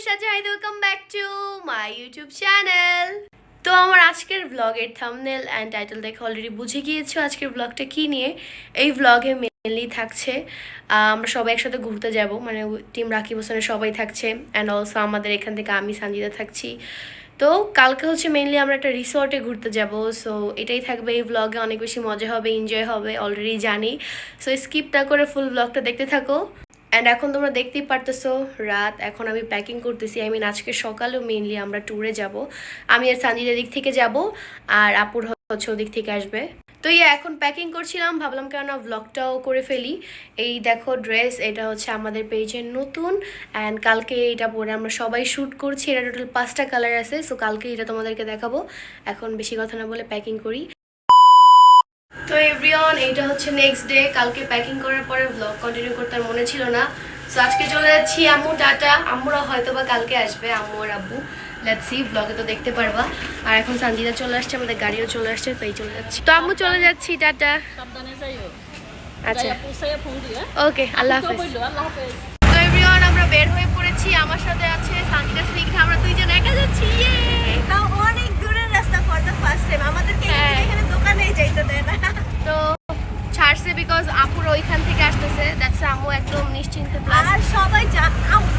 Sajahid welcome back to my YouTube channel তো আমার আজকের ব্লগের থামনেল অ্যান্ড টাইটেল দেখে অলরেডি বুঝে গিয়েছো আজকের ব্লগটা কী নিয়ে। এই ব্লগে মেনলি থাকছে আমরা সবাই একসাথে ঘুরতে যাব মানে টিম রাকিব হোসেনের সবাই থাকছে অ্যান্ড অলসো আমাদের এখান থেকে আমি সঞ্জিতা থাকছি। তো কালকে হচ্ছে মেনলি আমরা একটা রিসর্টে ঘুরতে যাব সো এটাই থাকবে এই ব্লগে অনেক বেশি মজা হবে এনজয় হবে অলরেডি জানি। সো স্কিপ না করে ফুল ব্লগটা দেখতে থাকো। অ্যান্ড এখন তোমরা দেখতেই পারতেছো, রাত। এখন আমি প্যাকিং করতেছি। আই মিন আজকে সকালেও মেইনলি আমরা ট্যুরে যাব। আমি আর সানজিদের দিক থেকে যাব, আর আপুর হচ্ছে ওদিক থেকে আসবে। তো ইয়ে এখন প্যাকিং করছিলাম। ভাবলাম কেননা ব্লগটাও করে ফেলি। এই দেখো ড্রেস এটা হচ্ছে আমাদের পেজের নতুন। অ্যান্ড কালকে এটা পরে আমরা সবাই শ্যুট করছি। এটা টোটাল পাঁচটা কালার আছে। সো কালকে এটা তোমাদেরকে দেখাবো। এখন বেশি কথা না বলে প্যাকিং করি। তো এভরিওয়ান এইটা হচ্ছে নেক্সট ডে কালকে প্যাকিং করার পরে ব্লগ কন্টিনিউ করতে আর মনে ছিল না। সো আজকে চলে যাচ্ছি আম্মু টাটা। আম্মুরা হয়তো বা কালকে আসবে আম্মু আর আব্বু। লেটস সি ব্লগে তো দেখতে পারবা। আর এখন সঞ্জিতা চলে আসছে আমাদের গাড়িও চলে আসছে তাই চলে যাচ্ছি। তো আম্মু চলে যাচ্ছি টাটা। আচ্ছা। ওকে আল্লাহ তো হাফেজ। আল্লাহ তো এভরিওয়ান আমরা বের হয়ে পড়েছি। আমার সাথে আছে সঞ্জিতা স্নিগ্ধা আমরা দুইজন একা যাচ্ছি Yay! তাও অনেক দূরের রাস্তা ফর দ্য ফার্স্ট টাইম আমাদেরকে এখান হ্যাঁ। থেকে এখানে দোকানে যাইতে দেয় না তো ছাড়ছে বিকজ আপুর ওইখান থেকে আসতেছে দ্যাটস আম্মু একদম নিশ্চিন্তে প্লাস আর সবাই জান আম-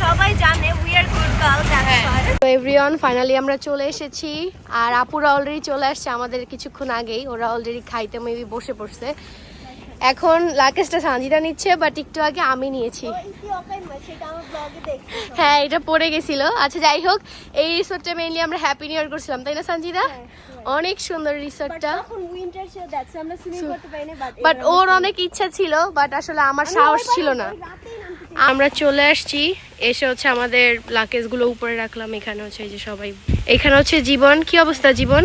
সবাই জানে we are good girl that's তো এভরিওয়ান ফাইনালি আমরা চলে এসেছি। আর আপুরা অলরেডি চলে আসছে আমাদের কিছুক্ষণ আগেই। ওরা অলরেডি খাইতে মেবি বসে পড়ছে। এখন লাকেশটা সানজিদা নিচ্ছে বাট একটু আগে আমি নিয়েছি। হ্যাঁ এটা পড়ে গেছিল। আচ্ছা যাই হোক এই রিসোর্টটা মেইনলি আমরা হ্যাপি নিউ ইয়ার করছিলাম তাই না সঞ্জিদা অনেক সুন্দর রিসোর্টটা বাট ওর অনেক ইচ্ছা ছিল বাট আসলে আমার সাহস ছিল না। আমরা চলে আসছি এসে হচ্ছে আমাদের লাকেজগুলো উপরে রাখলাম এখানে হচ্ছে এই যে সবাই। এখানে হচ্ছে জীবন কি অবস্থা জীবন?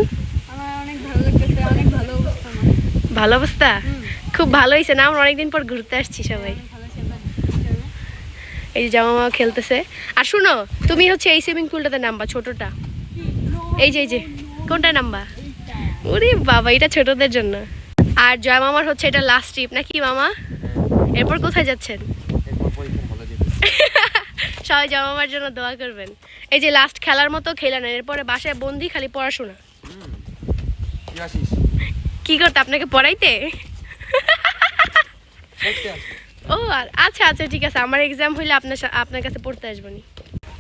ভালো অবস্থা খুব ভালো হয়েছে না? আমরা অনেকদিন পর ঘুরতে আসছি সবাই। এই যে জামা মামা খেলতেছে। আর শুনো তুমি হচ্ছে এই সুইমিং পুলটাতে নামবা ছোটটা। এই যে এই যে কোনটা নামবা? ওরে বাবা এটা ছোটদের জন্য। আর জয় মামার হচ্ছে এটা লাস্ট ট্রিপ নাকি মামা? এরপর কোথায় যাচ্ছেন? সবাই জয় মামার জন্য দোয়া করবেন। এই যে লাস্ট খেলার মতো খেলে নেন এরপরে বাসায় বন্দি খালি পড়াশোনা। কি করতে আপনাকে পড়াইতে? ও আর- আচ্ছা আচ্ছা ঠিক আছে আমার এক্সাম হইলে আপনার সা- আপনার কাছে পড়তে আসব নি।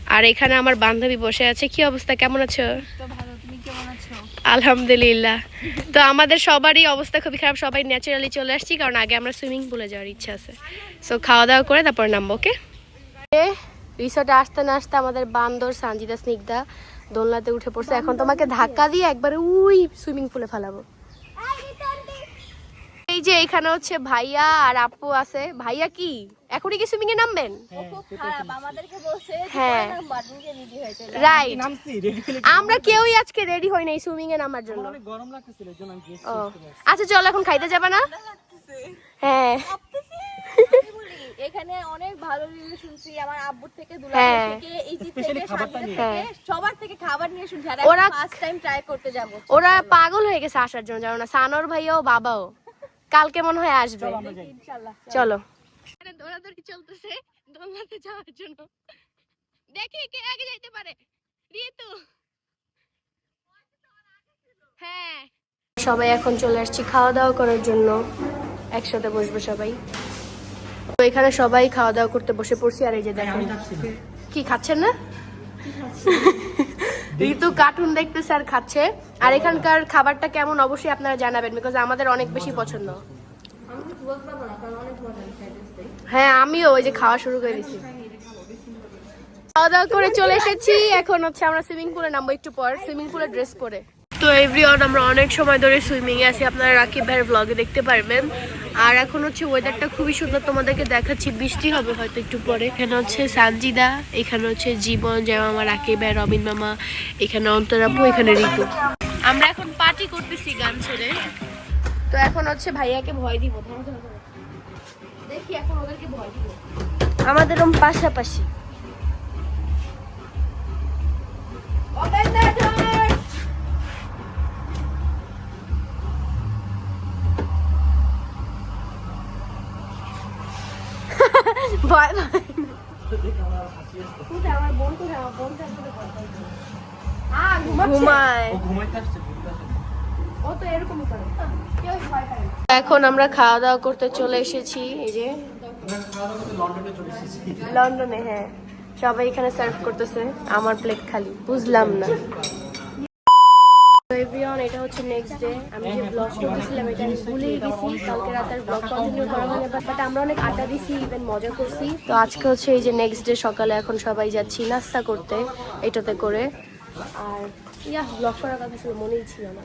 আর এখানে আমার বান্ধবী বসে আছে কি অবস্থা কেমন আছো? তো ভালো তুমি কেমন আছো? আলহামদুলিল্লাহ। তো আমাদের সবারই অবস্থা খুবই খারাপ সবাই ন্যাচারালি চলে আসছি কারণ আগে আমরা সুইমিং পুলে যাওয়ার ইচ্ছা আছে। সো খাওয়া দাওয়া করে তারপর নামবো ওকে রিসর্টে আসতে না আসতে আমাদের বান্দর সানজিদা স্নিগ্ধা দোলনাতে উঠে পড়ছে। এখন তোমাকে ধাক্কা দিয়ে একবারে উই সুইমিং পুলে ফেলাবো। এই যে এখানে হচ্ছে ভাইয়া আর আপু আছে। ভাইয়া কি? এখনই কি সুইমিং এ নামবেন? খুব খারাপ। আমাদেরকে বলছে হ্যাঁ। রাইট আমরা কেউই আজকে রেডি হই নাই সুইমিং এ নামার জন্য। আচ্ছা চল এখন খাইতে যাবে না? হ্যাঁ। এখানে অনেক ভালো রিভিউ শুনছি আমার আব্বুর থেকে দুলাভাই হ্যাঁ। থেকে থেকে খাবারটা থেকে হ্যাঁ। সবার থেকে খাবার নিয়ে শুনছি আর ওরা- ফার্স্ট টাইম ট্রাই করতে যাব। ওরা পাগল হয়ে গেছে আসার জন্য জানো না? সানর ভাইয়াও বাবাও। কালকে মনে হয় আসবে। চলো ইনশাআল্লাহ চলো। দৌড়াদৌড়ি চলতেছে দোলনাতে যাওয়ার জন্য। দেখি কে আগে যাইতে পারে। রিতু। হ্যাঁ। সবাই এখন চলে আসছি খাওয়া দাওয়া করার জন্য। একসাথে বসবো সবাই। তো এখানে সবাই খাওয়া দাওয়া করতে বসে পড়ছি আর এই যে দেখো আমি যাচ্ছি না। কি খাচ্ছেন না? ঋতু কার্টুন দেখতেছে আর খাচ্ছে। আর এখানকার খাবারটা কেমন অবশ্যই আপনারা জানাবেন বিকজ আমাদের অনেক বেশি পছন্দ। হ্যাঁ আমিও ওই যে খাওয়া শুরু করে দিছি। খাওয়া দাওয়া করে চলে এসেছি এখন হচ্ছে আমরা সুইমিং পুলে নামবো একটু পর সুইমিং পুলে ড্রেস পরে। তো এভরিওয়ান আমরা অনেক সময় ধরে সুইমিং এ আছি আপনারা রাকিব ভাইয়ের ব্লগে দেখতে পারবেন। আর এখন হচ্ছে ওয়েদারটা খুবই সুন্দর। তোমাদেরকে দেখাচ্ছি, বৃষ্টি হবে হয়তো একটু পরে। এখানে হচ্ছে সানজিদা, এখানে হচ্ছে জীবন যেমন আমার রাকিব ভাই রবিন মামা, এখানে অন্তরাপু এখানে ঋতু আমরা এখন পার্টি করতেছি গান ছেড়ে। তো এখন হচ্ছে ভাইয়াকে ভয় দিব। দেখি এখন ওদেরকে ভয় দিব। আমাদের পাশাপাশি ভয় ভয় কোথায় আমার বোন কোথায় আমার বোন থাকলে কথা বলব। ভয় এখন আমরা খাওয়া দাওয়া করতে চলে এসেছি যে। লন্ডনে হ্যাঁ। সবাই এখানে সার্ভ করতেছে, আমার প্লেট খালি, বুঝলাম না। এভরিওয়ান এটা হচ্ছে নেক্সট ডে আমি যে ব্লগ করতেছিলাম, এটা আমি ভুলেই গেছি। কালকে রাতের ব্লগ কন্টিনিউ করা হয়নি বাট আমরা অনেক আড্ডা দিছি ইভেন মজা করছি। তো আজকে হচ্ছে এই যে নেক্সট ডে সকালে এখন সবাই যাচ্ছি নাস্তা করতে, এটাতে করে। আর ইয়া ব্লগ করার কথা ছিল, মনেই ছিল না।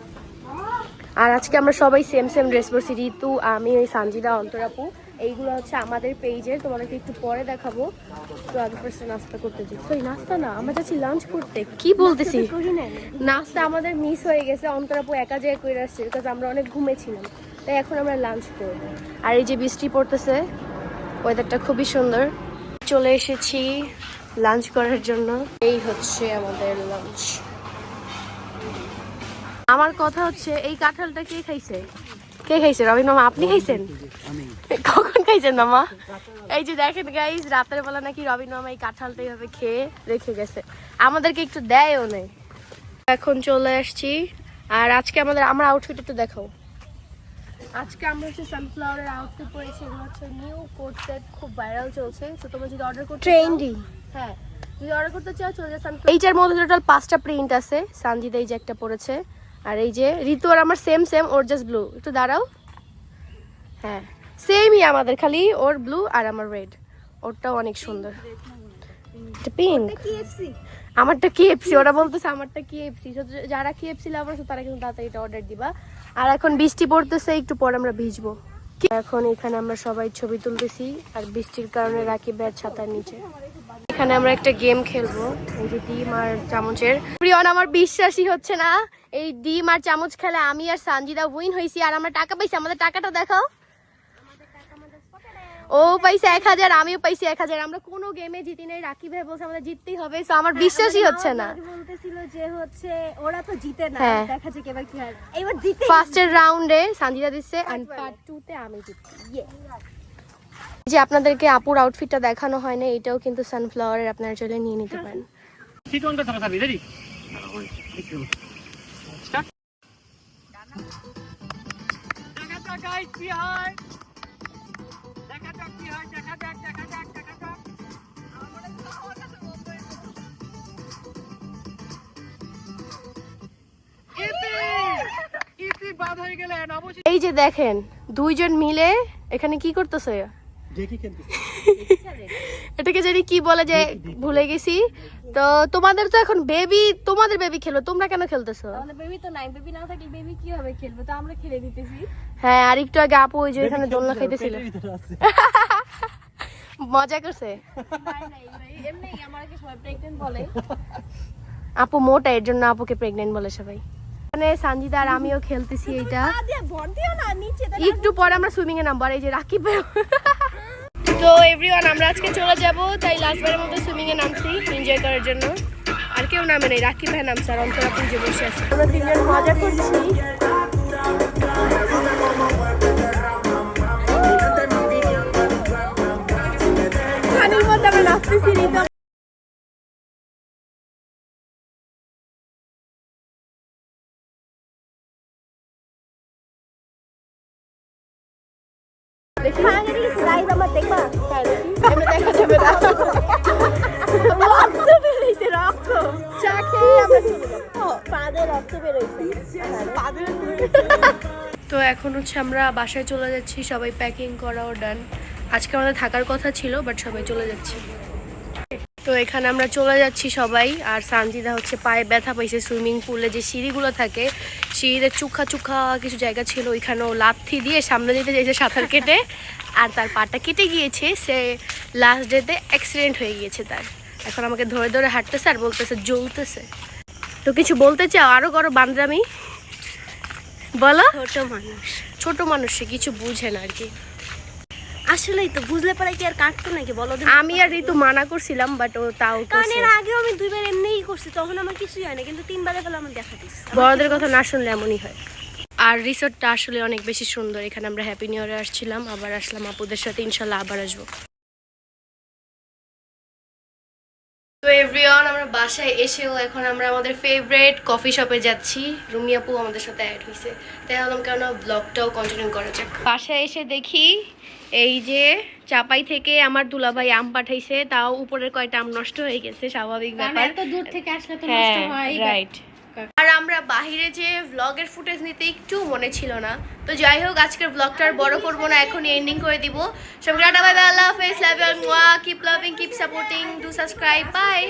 আর আজকে আমরা সবাই সেম সেম ড্রেস পরছি, ঋতু, আমি, ওই সানজিদা, অন্তরাপু। এইগুলো হচ্ছে আমাদের পেজের তোমাদেরকে একটু পরে দেখাবো। তো আগে ফার্স্টে নাস্তা করতে যাই সরি নাস্তা না আমরা যাচ্ছি লাঞ্চ করতে। কি বলতেছি? নাস্তা আমাদের মিস হয়ে গেছে অন্তরাপু একা জায়গায় করে আসছে বিকজ আমরা অনেক ঘুমেছিলাম। তাই এখন আমরা লাঞ্চ করব। আর এই যে বৃষ্টি পড়তেছে ওয়েদারটা খুবই সুন্দর। চলে এসেছি লাঞ্চ করার জন্য। এই হচ্ছে আমাদের লাঞ্চ আমার কথা হচ্ছে এই কাঁঠালটা কে খাইছে? কে খাইছে? রবি মামা আপনি খাইছেন? কখন খাইছেন মামা? এই যে দেখেন গাইজ রাতের বেলা নাকি রবিন মামা এই কাঁঠালটা এইভাবে খেয়ে রেখে গেছে। আমাদেরকে একটু দেয়ও নেই। এখন চলে আসছি। আর আজকে আমাদের আমার আউটফিট একটু দেখাও। আজকে আমরা হচ্ছে সানফ্লাওয়ারের আউটফিট পরেছি। এগুলো হচ্ছে নিউ কোট সেট খুব ভাইরাল চলছে। তো তোমরা যদি অর্ডার করতে ট্রেন্ডি হ্যাঁ যদি অর্ডার করতে চাও চলে যাও সানফ্লাওয়ার এইটার মধ্যে টোটাল পাঁচটা প্রিন্ট আছে। সানজিদা এই যে একটা পড়েছে আর এই যে ঋতু আর আমার সেম সেম ওর জাস্ট ব্লু একটু দাঁড়াও। হ্যাঁ সেমই আমাদের খালি ওর ব্লু আর আমার রেড ওরটাও অনেক সুন্দর। পিঙ্ক আমারটা কেএফসি ওরা বলতেছে আমারটা কেএফসি যারা কেএফসি লাভার আছে তারা কিন্তু তাড়াতাড়ি এটা অর্ডার দিবা। আর এখন বৃষ্টি পড়তেছে একটু পর আমরা ভিজবো। এখন এখানে আমরা সবাই ছবি তুলতেছি আর বৃষ্টির কারণে রাখি ব্যাট ছাতার নিচে। এখানে আমরা একটা গেম খেলব এই যে ডিম আর চামচের। প্রিয়ন আমার বিশ্বাসই হচ্ছে না এই ডিম আর চামচ খেলে আমি আর সানজিদা উইন হয়েছি আর আমরা টাকা পাইছি আমাদের টাকাটা দেখাও। ও পাইছে এক হাজার আমিও পাইছি এক হাজার আমরা কোনো গেমে জিতি নাই রাকি ভাই বলছে আমাদের জিততেই হবে তো আমার বিশ্বাসই হচ্ছে না। বলতেছিল যে হচ্ছে ওরা তো জিতে না হ্যাঁ। দেখা যাক এবার কি হয়। এবার জিতে ফার্স্টের রাউন্ডে সানজিদা দিচ্ছে এন্ড পার্ট টু তে আমি জিতছি যে আপনাদেরকে আপুর আউটফিটটা দেখানো হয় না এটাও কিন্তু সানফ্লাওয়ারের আপনারা চলে নিয়ে নিতে পারেন। হয় হয় হয়ে এই যে দেখেন দুইজন মিলে এখানে কি করতেছে? এটাকে জানি কি বলে যে ভুলে গেছি? তো তোমাদের তো এখন বেবি তোমাদের বেবি খেলো তোমরা কেন খেলতেছো? আমাদের বেবি তো নাই বেবি না থাকলে বেবি কীভাবে খেলবে? তো আমরা খেলে দিতেছি। হ্যাঁ আর একটু আগে আপু ওই যে এখানে দোলনা খাইতেছিল। মজা করছে? নাই নাই ভাই, এমনি আমাকে সবাই প্রেগন্যান্ট বলে। আপু মোটা এর জন্য আপুকে প্রেগনেন্ট বলে সবাই। মানে সানজিদা আর আমিও খেলতেছি এইটা। একটু পরে আমরা সুইমিং এ নামবো আর এই যে রাকিব তো এভরিওয়ান আমরা আজকে চলে যাব, তাই লাস্টবারের মতো সুইমিং এ নামছি এনজয় করার জন্য। আর কেউ নামে নেই, রাকিব ভাই নামছে, আর অন্তরা পুজো বসে আছে। আমরা তিনজন মজা করছি। আমরা নাচতেছি রিতম তো এখন হচ্ছে আমরা বাসায় চলে যাচ্ছি, সবাই প্যাকিং করাও ডান আজকে আমাদের থাকার কথা ছিল বাট সবাই চলে যাচ্ছি। তো এখানে আমরা চলে যাচ্ছি সবাই, আর সানজিদা হচ্ছে পায়ে ব্যথা পাইছে সুইমিং পুলে যে সিঁড়িগুলো থাকে, সিঁড়িতে চুখা চুখা কিছু জায়গা ছিল, ওইখানেও লাথি দিয়ে সামনে দিতে চাইছে সাঁতার কেটে, আর তার পাটা কেটে গিয়েছে, সে লাস্ট ডেতে অ্যাক্সিডেন্ট হয়ে গিয়েছে তার। এখন আমাকে ধরে ধরে হাঁটতেছে আর বলতেছে জ্বলতেছে তো কিছু বলতে চাও? আরও করো বান্দ্রামি। বলো। ছোট মানুষ। ছোট মানুষ সে কিছু বুঝে না আর কি। আসলেই তো বুঝলে পরে কি আর কাটতো নাকি? বলো আমি আর ঋতু মানা করছিলাম বাট ও তাও কারণ। এর আগেও আমি দুইবার এমনিই করছি তখন আমার কিছুই হয় না কিন্তু তিনবারে ফেলে আমার দেখা দিচ্ছে। বড়দের কথা না শুনলে এমনই হয়। আর রিসোর্টটা আসলে অনেক বেশি সুন্দর। এখানে আমরা হ্যাপি নিউ ইয়ারে আসছিলাম আবার আসলাম আপুদের সাথে ইনশাল্লাহ আবার আসব। তো এভরিওয়ান আমরা বাসায় এসেও এখন আমরা আমাদের ফেভারিট কফি শপে যাচ্ছি। রুমি আপু আমাদের সাথে অ্যাড হয়েছে। তাই ভাবলাম কেন ব্লগটাও কন্টিনিউ করা যাক। বাসায় এসে দেখি এই যে চাপাই থেকে আমার দুলাভাই আম পাঠাইছে তাও উপরের কয়টা আম নষ্ট হয়ে গেছে স্বাভাবিক ব্যাপার। এত দূর থেকে আসলে তো হ্যাঁ নষ্ট হয় রাইট আর আমরা বাহিরে যে ব্লগের ফুটেজ নিতে একটু মনে ছিল না। তো যাই হোক, আজকের ব্লগটা আর বড় করব না, এখনই এন্ডিং করে দিব। সব টাটা বাই বাই আল্লাহ হাফেজ love you all keep loving keep supporting do subscribe bye